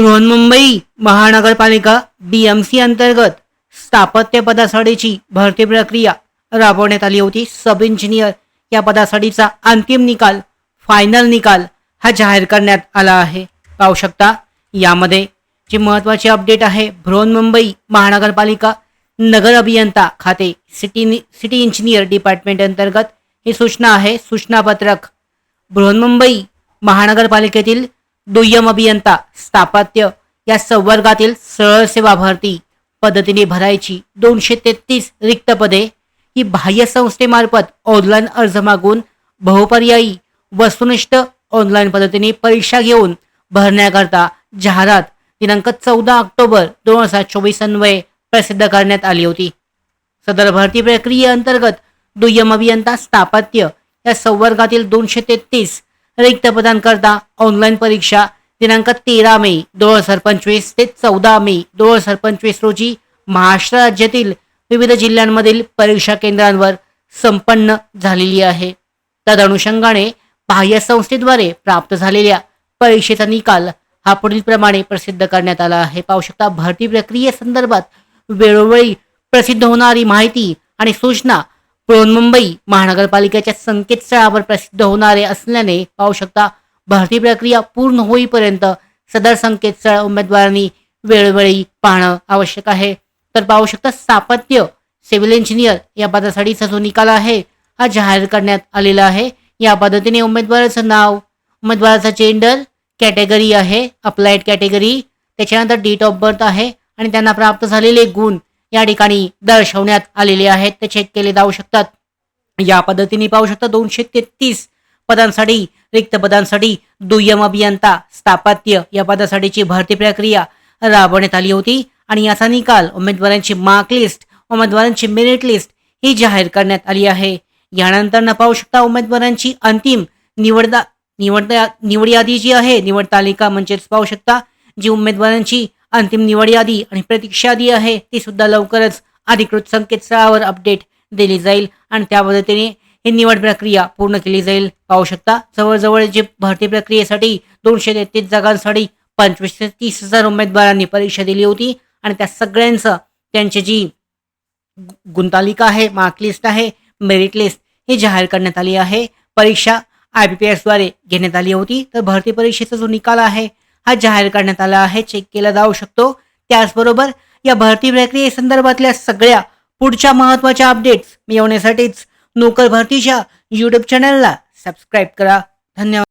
बृहन्मुंबई महानगरपालिका डीएमसी अंतर्गत स्थापत्य पदासाठीची भरती प्रक्रिया राबवण्यात आली होती. सब इंजिनियर या पदासाठीचा अंतिम निकाल फायनल निकाल हा जाहीर करण्यात आला आहे. पाहू शकता यामध्ये जी महत्त्वाची अपडेट आहे बृहन्मुंबई महानगरपालिका नगर अभियंता खाते सिटी सिटी इंजिनियर डिपार्टमेंट अंतर्गत ही सूचना आहे. सूचनापत्रक बृहन्मुंबई महानगरपालिकेतील दुय्यम अभियंता स्थापत्य या संवर्गातील सरळ सेवा भरती पद्धतीने भरायची दोनशे तेहतीस रिक्त पदे ही बाह्य संस्थेमार्फत ऑनलाईन अर्ज मागून बहुपर्यायी वस्तुनिष्ठ ऑनलाईन पद्धतीने परीक्षा घेऊन भरण्याकरता जाहिरात दिनांक चौदा ऑक्टोबर दोन हजार चोवीस अन्वये प्रसिद्ध करण्यात आली होती. सदर भरती प्रक्रियेअंतर्गत दुय्यम अभियंता स्थापत्य या संवर्गातील दोनशे तेहतीस रिक्त पदांकरता ऑनलाईन परीक्षा दिनांक तेरा मे दोन हजार पंचवीस ते चौदा मे दोन हजार पंचवीस रोजी महाराष्ट्र राज्यातील विविध जिल्ह्यांमधील परीक्षा केंद्रांवर संपन्न झालेली आहे. तदनुषंगाने बाह्य संस्थेद्वारे प्राप्त झालेल्या परीक्षेचा निकाल हा पुढील प्रमाणे प्रसिद्ध करण्यात आला आहे. पाहू शकता भरती प्रक्रियेसंदर्भात वेळोवेळी प्रसिद्ध होणारी माहिती आणि सूचना मुंबई महानगरपालिकेच्या संकेतस्थळावर प्रसिद्ध होणारे असल्याने पाहू शकता भरती प्रक्रिया पूर्ण होईपर्यंत सदर संकेतस्थळ उमेदवारांनी वेळोवेळी पाहणं आवश्यक आहे. तर पाहू शकता स्थापत्य सिव्हिल इंजिनियर या पदासाठीचा जो निकाल आहे हा जाहीर करण्यात आलेला आहे. या पद्धतीने उमेदवाराचं नाव उमेदवाराचा जेंडर कॅटेगरी आहे अप्लाइड कॅटेगरी त्याच्यानंतर डेट ऑफ बर्थ आहे आणि त्यांना प्राप्त झालेले गुण या ठिकाणी दर्शवण्यात आलेले आहेत. ते चेक केले जाऊ शकतात. या पद्धतीने पाहू शकता दोनशे तेहतीस पदांसाठी रिक्त पदांसाठी दुय्यम अभियंता स्थापत्य या पदासाठीची भरती प्रक्रिया राबवण्यात आली होती. आणि याचा निकाल उमेदवारांची मार्क लिस्ट उमेदवारांची मेरिट लिस्ट ही जाहीर करण्यात आली आहे. यानंतर न पाहू शकता उमेदवारांची अंतिम निवडदा निवड निवड यादी जी आहे निवड तालिका म्हणजेच पाहू शकता जी उमेदवारांची अंतिम निवड यादी आणि प्रतीक्षा यादी आहे ती सुद्धा लवकरच अधिकृत संकेतस्थळावर अपडेट दिली जाईल आणि त्या पद्धतीने ही निवड प्रक्रिया पूर्ण केली जाईल. पाहू शकता जवळजवळ जे भरती प्रक्रियेसाठी दोनशे तेहतीस जागांसाठी पंचवीस ते तीस हजार उमेदवारांनी परीक्षा दिली होती आणि त्या सगळ्यांचं त्यांची जी गु- गुणतालिका आहे मार्क लिस्ट आहे मेरिट लिस्ट ही जाहीर करण्यात आली आहे. परीक्षा आय बी पी एसद्वारे घेण्यात आली होती. तर भरती परीक्षेचा जो निकाल आहे हा जाहीर करण्यात आला आहे. चेक केला जाऊ शकतो. त्याचबरोबर या भरती प्रक्रियेसंदर्भातल्या सगळ्या पुढच्या महत्त्वाच्या अपडेट्स मिळवण्यासाठीच नोकर भरतीच्या यूट्यूब चॅनलला सबस्क्राईब करा. धन्यवाद.